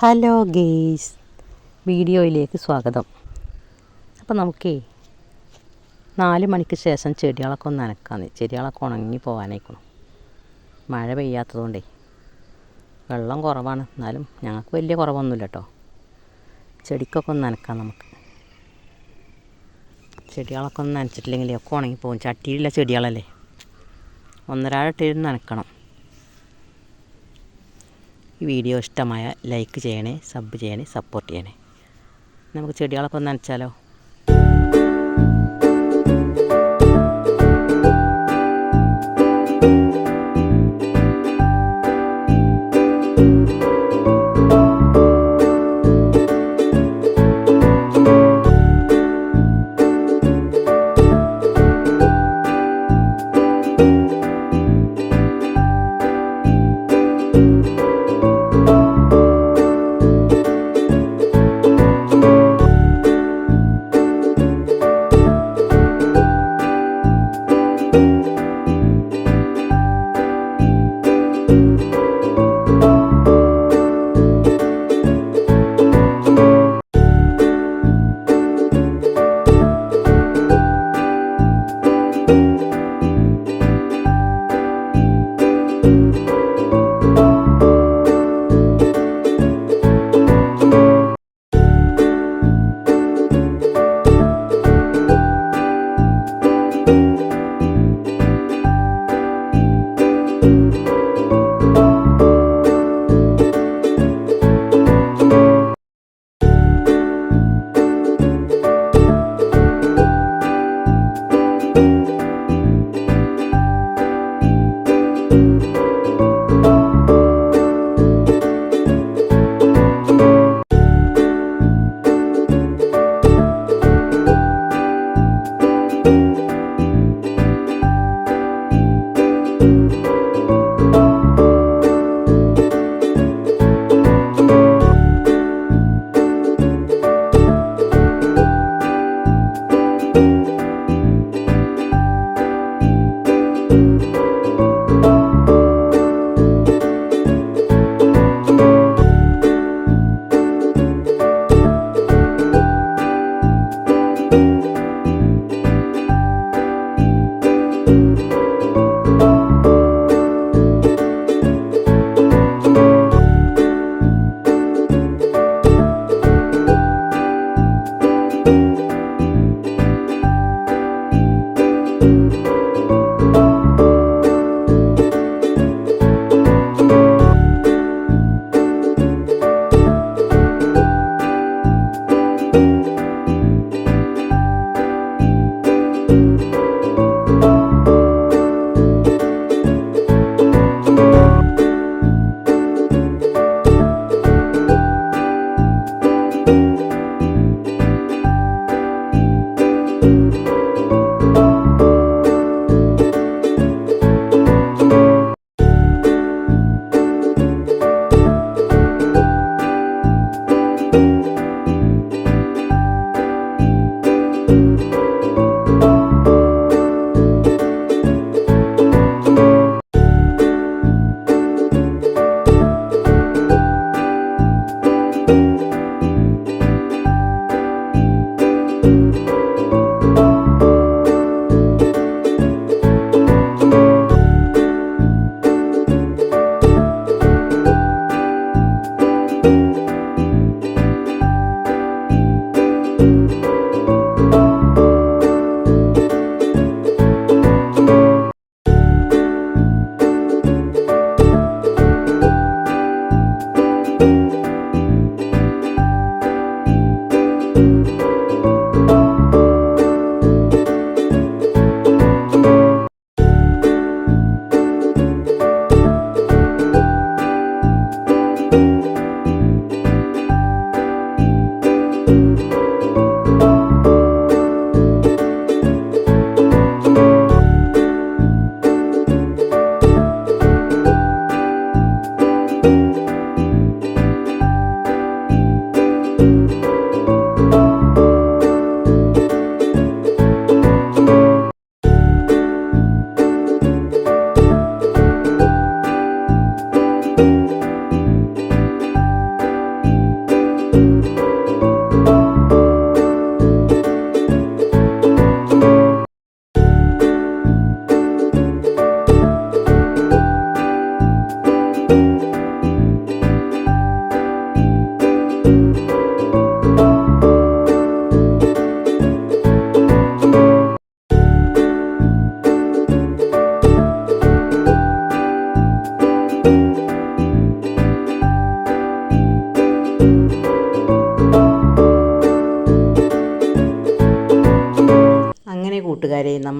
Hello guys. വീഡിയോയിലേക്ക് സ്വാഗതം. അപ്പോൾ നമുക്കേ നാല് മണിക്ക് ശേഷം ചെടികളൊക്കെ ഒന്ന് നനക്കാന്ന്. ചെടികളൊക്കെ ഉണങ്ങി പോകാനായിക്കണം മഴ പെയ്യാത്തതുകൊണ്ടേ. വെള്ളം കുറവാണ്. എന്നാലും ഞങ്ങൾക്ക് വലിയ കുറവൊന്നുമില്ല കേട്ടോ ചെടിക്കൊക്കെ ഒന്ന് നനക്കാം നമുക്ക്. ചെടികളൊക്കെ ഒന്ന് നനച്ചിട്ടില്ലെങ്കിൽ ഒക്കെ ഉണങ്ങിപ്പോകും ചട്ടിയിലുള്ള ചെടികളല്ലേ. ഒന്നരാഴട്ടിരുന്ന് നനക്കണം. ഈ വീഡിയോ ഇഷ്ടമായ ലൈക്ക് ചെയ്യണേ സബ് ചെയ്യണേ സപ്പോർട്ട് ചെയ്യണേ. നമുക്ക് ചെടികളൊക്കെ ഒന്ന് നനച്ചാലോ?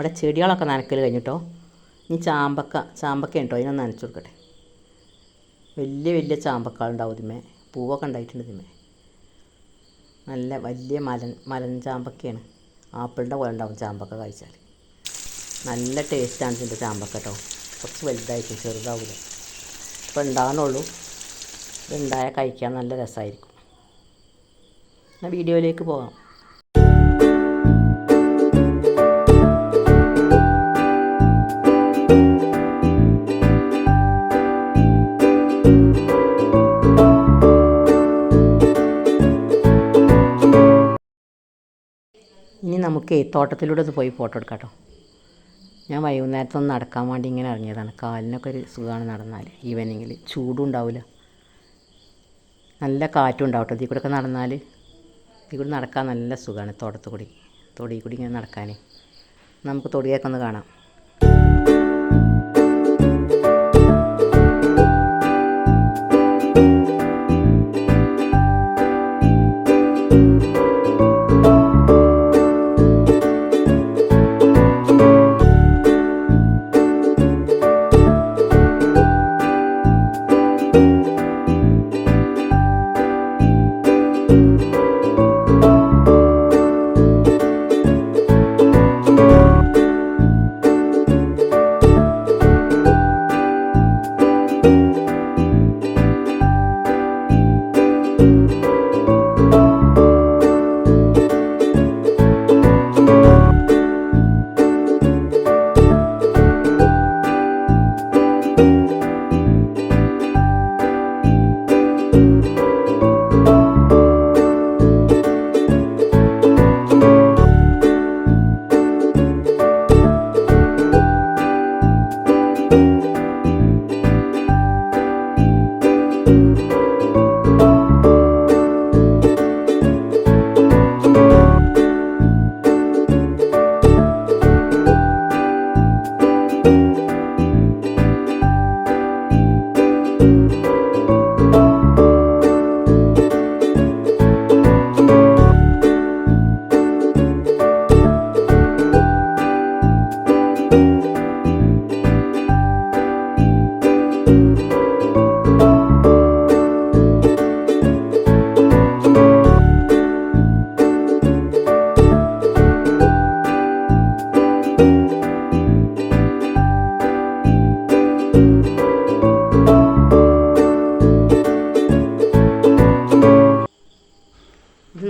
നമ്മുടെ ചെടികളൊക്കെ നനക്കൽ കഴിഞ്ഞിട്ടോ? ഇനി ചാമ്പക്ക ചാമ്പക്ക ഉണ്ടോ? അതിനൊന്ന് നനച്ചു കൊടുക്കട്ടെ. വലിയ വലിയ ചാമ്പക്കളുണ്ടാവും ഇതിമേ പൂവൊക്കെ ഉണ്ടായിട്ടുണ്ട് ഇതിമേ നല്ല വലിയ മലൻ മലൻ ചാമ്പക്കയാണ്. ആപ്പിളിന്റെ പോലെ ഉണ്ടാവും ചാമ്പക്ക കഴിച്ചാൽ നല്ല ടേസ്റ്റാണ് ഇതിന്റെ ചാമ്പക്ക കേട്ടോ. കുറച്ച് വലുതായിരിക്കും ചെറുതാവില്ല ഇപ്പോൾ ഉണ്ടാകുന്നുള്ളൂ ഇതുണ്ടായാൽ കഴിക്കാൻ നല്ല രസമായിരിക്കും. വീഡിയോയിലേക്ക് പോകാം. നമുക്ക് തോട്ടത്തിലൂടെ ഒന്ന് പോയി ഫോട്ടോ എടുക്കാം കേട്ടോ. ഞാൻ വൈകുന്നേരത്തൊന്ന് നടക്കാൻ വേണ്ടി ഇങ്ങനെ ഇറങ്ങിയതാണ്. കാലിനൊക്കെ ഒരു സുഖമാണ് നടന്നാൽ. ഈവനിങ്ങിൽ ചൂടും ഉണ്ടാവില്ല. നല്ല കാറ്റും ഉണ്ടാവും ഇതിൽ കൂടെ ഒക്കെ നടന്നാൽ ഇതിൽ കൂടി നടക്കാൻ നല്ല സുഖമാണ് തോട്ടത്തു കൂടി. തൊടിയിൽ കൂടി ഇങ്ങനെ നടക്കാൻ. നമുക്ക് തൊടിയൊക്കെ ഒന്ന് കാണാം.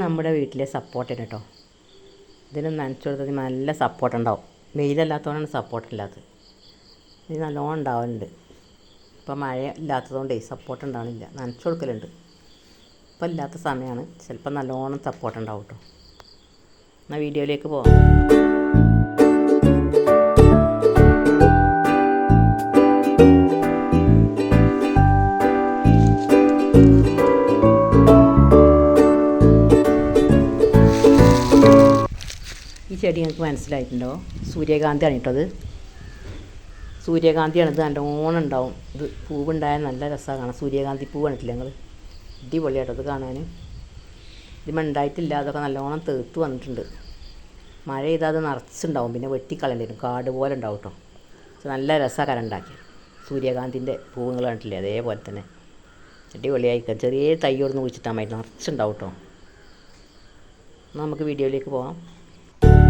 നമ്മുടെ വീട്ടിലെ സപ്പോർട്ടിന് കേട്ടോ ഇതിനും നനച്ചു നല്ല സപ്പോർട്ട് ഉണ്ടാവും വെയിലല്ലാത്തതുകൊണ്ടാണ് സപ്പോർട്ട് ഇല്ലാത്തത് ഇത് നല്ലോണം ഉണ്ടാവലുണ്ട്. ഇപ്പം മഴ ഇല്ലാത്തതുകൊണ്ടേ സപ്പോർട്ട് ഉണ്ടാവണില്ല നനച്ചു കൊടുക്കലുണ്ട് ഇപ്പം ഇല്ലാത്ത സമയമാണ്. ചിലപ്പോൾ നല്ലോണം സപ്പോർട്ട് ഉണ്ടാവും കേട്ടോ എന്നാൽ വീഡിയോയിലേക്ക് പോകാം ഈ ചെടി നിങ്ങൾക്ക് മനസ്സിലായിട്ടുണ്ടോ? സൂര്യകാന്തിയാണ് കേട്ടോ അത്. സൂര്യകാന്തിയാണ് ഇത് നല്ലോണം ഉണ്ടാവും. ഇത് പൂവുണ്ടായാൽ നല്ല രസമാണ് കാണാൻ. സൂര്യകാന്തി പൂ കണ്ടിട്ടില്ല ഞങ്ങൾ അടിപൊളിയാട്ടോ ഇത് കാണാൻ ഇത് മണ്ടായിട്ടില്ല അതൊക്കെ നല്ലോണം തീർത്ത് വന്നിട്ടുണ്ട്. മഴ ചെയ്താൽ അത് നിറച്ചുണ്ടാവും പിന്നെ വെട്ടിക്കളയേണ്ടി വരും കാട് പോലെ ഉണ്ടാവും കേട്ടോ. നല്ല രസമാണ് ഉണ്ടാക്കി സൂര്യകാന്തിന്റെ പൂവുകൾ കണ്ടിട്ടില്ലേ? അതേപോലെ തന്നെ. അടിപൊളിയായിരിക്കാം. ചെറിയ തൈയോടുന്ന് കുഴിച്ചിട്ടാൽ മതി. നിറച്ചുണ്ടാവും കേട്ടോ. നമുക്ക് വീഡിയോയിലേക്ക് പോകാം you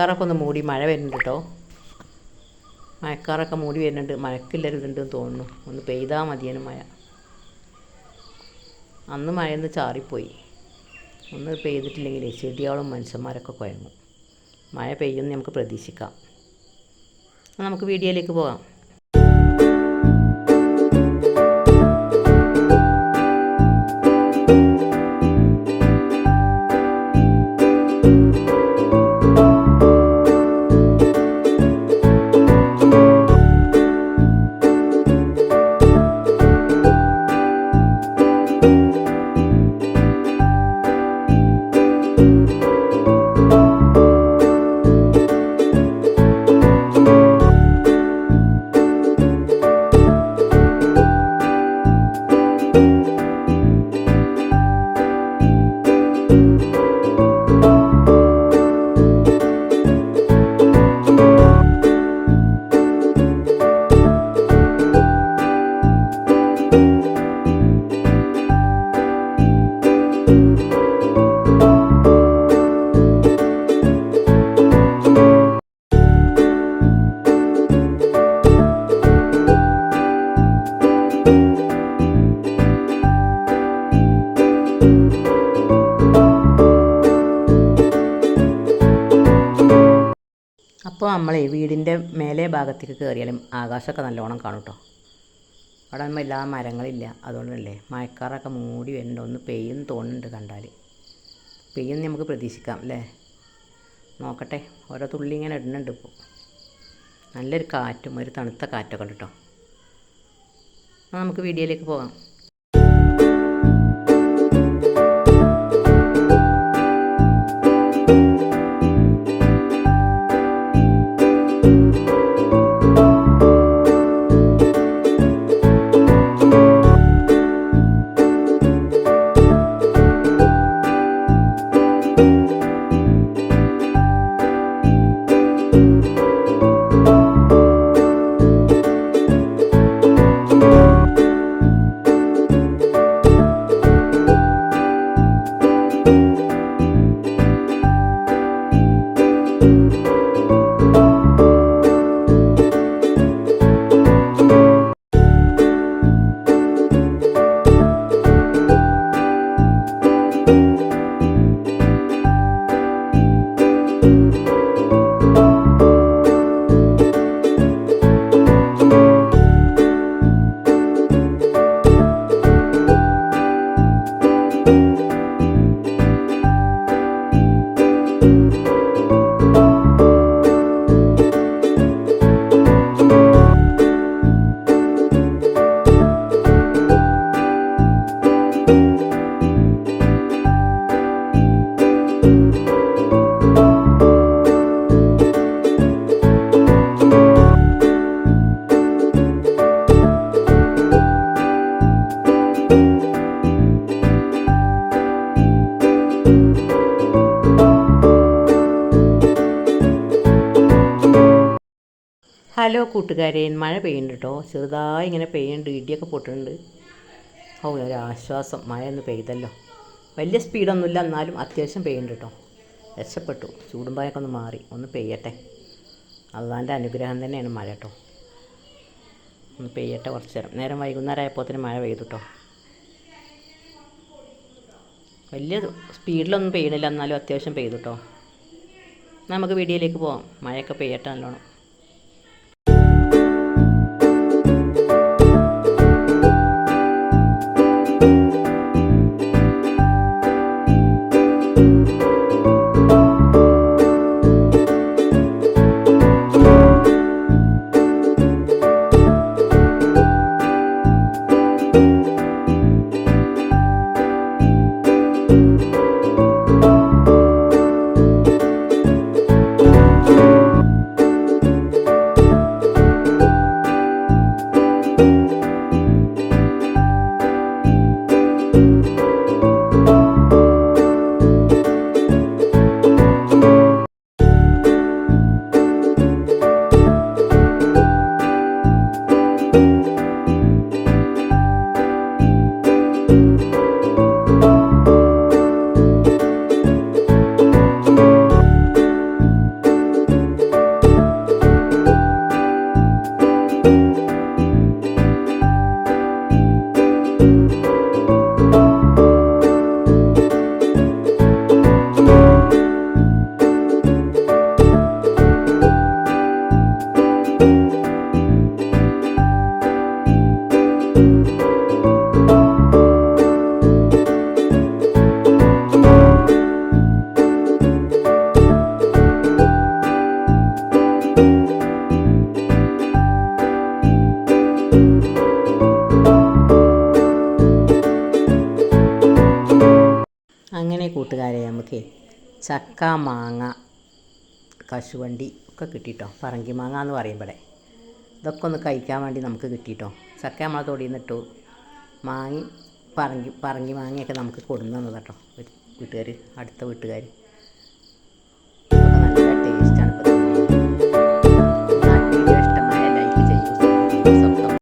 മഴക്കാറൊക്കെ ഒന്ന് മൂടി മഴ വരുന്നുണ്ട് കേട്ടോ. മഴക്കാറൊക്കെ മൂടി വരുന്നുണ്ട്. മഴക്കില്ലൊരിതുണ്ടെന്ന് തോന്നുന്നു. ഒന്ന് പെയ്താൽ മതിയേനും മഴ. അന്ന് മഴയൊന്ന് ചാറിപ്പോയി. ഒന്ന് പെയ്തിട്ടില്ലെങ്കിൽ ചെടിയോളം മനുഷ്യന്മാരൊക്കെ കുഴങ്ങും. മഴ പെയ്യുമെന്ന് നമുക്ക് പ്രതീക്ഷിക്കാം. നമുക്ക് വീഡിയോയിലേക്ക് പോകാം. നമ്മളെ വീടിന്റെ മേലെ ഭാഗത്തേക്ക് കയറിയാലും ആകാശമൊക്കെ നല്ലോണം കാണും കേട്ടോ അവിടെ നമ്മൾ എല്ലാ മരങ്ങളില്ല. അതുകൊണ്ടല്ലേ മഴക്കാറൊക്കെ മൂടി വരുന്നുണ്ട് ഒന്ന് പെയ്യും തോന്നുന്നുണ്ട് കണ്ടാൽ പെയ്യും നമുക്ക് പ്രതീക്ഷിക്കാം അല്ലേ? നോക്കട്ടെ. ഓരോ തുള്ളി ഇങ്ങനെ ഇടുന്നുണ്ട് ഇപ്പോൾ നല്ലൊരു കാറ്റും ഒരു തണുത്ത കാറ്റൊക്കെ ഉണ്ട് കേട്ടോ നമുക്ക് വീഡിയോയിലേക്ക് പോകാം. ഹലോ കൂട്ടുകാരെ മഴ പെയ്യുന്നുണ്ട് കേട്ടോ ചെറുതായി ഇങ്ങനെ പെയ്യുന്നുണ്ട് ഇടിയൊക്കെ പൊട്ടുന്നുണ്ട്. ഓ ഒരു ആശ്വാസം. മഴ ഒന്ന് പെയ്തല്ലോ. വലിയ സ്പീഡൊന്നുമില്ല എന്നാലും അത്യാവശ്യം പെയ്യുന്നുണ്ട് കേട്ടോ രക്ഷപ്പെട്ടു. ചൂടുമ്പായൊക്കെ ഒന്ന് മാറി. ഒന്ന് പെയ്യട്ടെ. അള്ളാന്റെ അനുഗ്രഹം തന്നെയാണ് മഴ കേട്ടോ ഒന്ന് പെയ്യട്ടെ കുറച്ച് നേരം. നേരം വൈകുന്നേരം ആയപ്പോഴത്തേന് മഴ പെയ്തു കേട്ടോ വലിയ സ്പീഡിലൊന്നും പെയ്യണില്ല എന്നാലും അത്യാവശ്യം പെയ്തു കേട്ടോ നമുക്ക് വീഡിയോയിലേക്ക് പോവാം. മഴയൊക്കെ പെയ്യട്ടെ നല്ലോണം. ചക്ക മാങ്ങ കശുവണ്ടി ഒക്കെ കിട്ടിയിട്ടോ പറങ്കി മാങ്ങ എന്ന് പറയും ഇതൊക്കെ ഒന്ന് കഴിക്കാൻ വേണ്ടി നമുക്ക് കിട്ടിയിട്ടോ ചക്ക നമ്മളെ തൊടിയിൽ നിന്നിട്ടു മാങ്ങി പറങ്കി പറങ്കി മാങ്ങയൊക്കെ നമുക്ക് കൊടുന്നു തന്നതാട്ടോ. വീട്ടുകാർ അടുത്ത വീട്ടുകാർ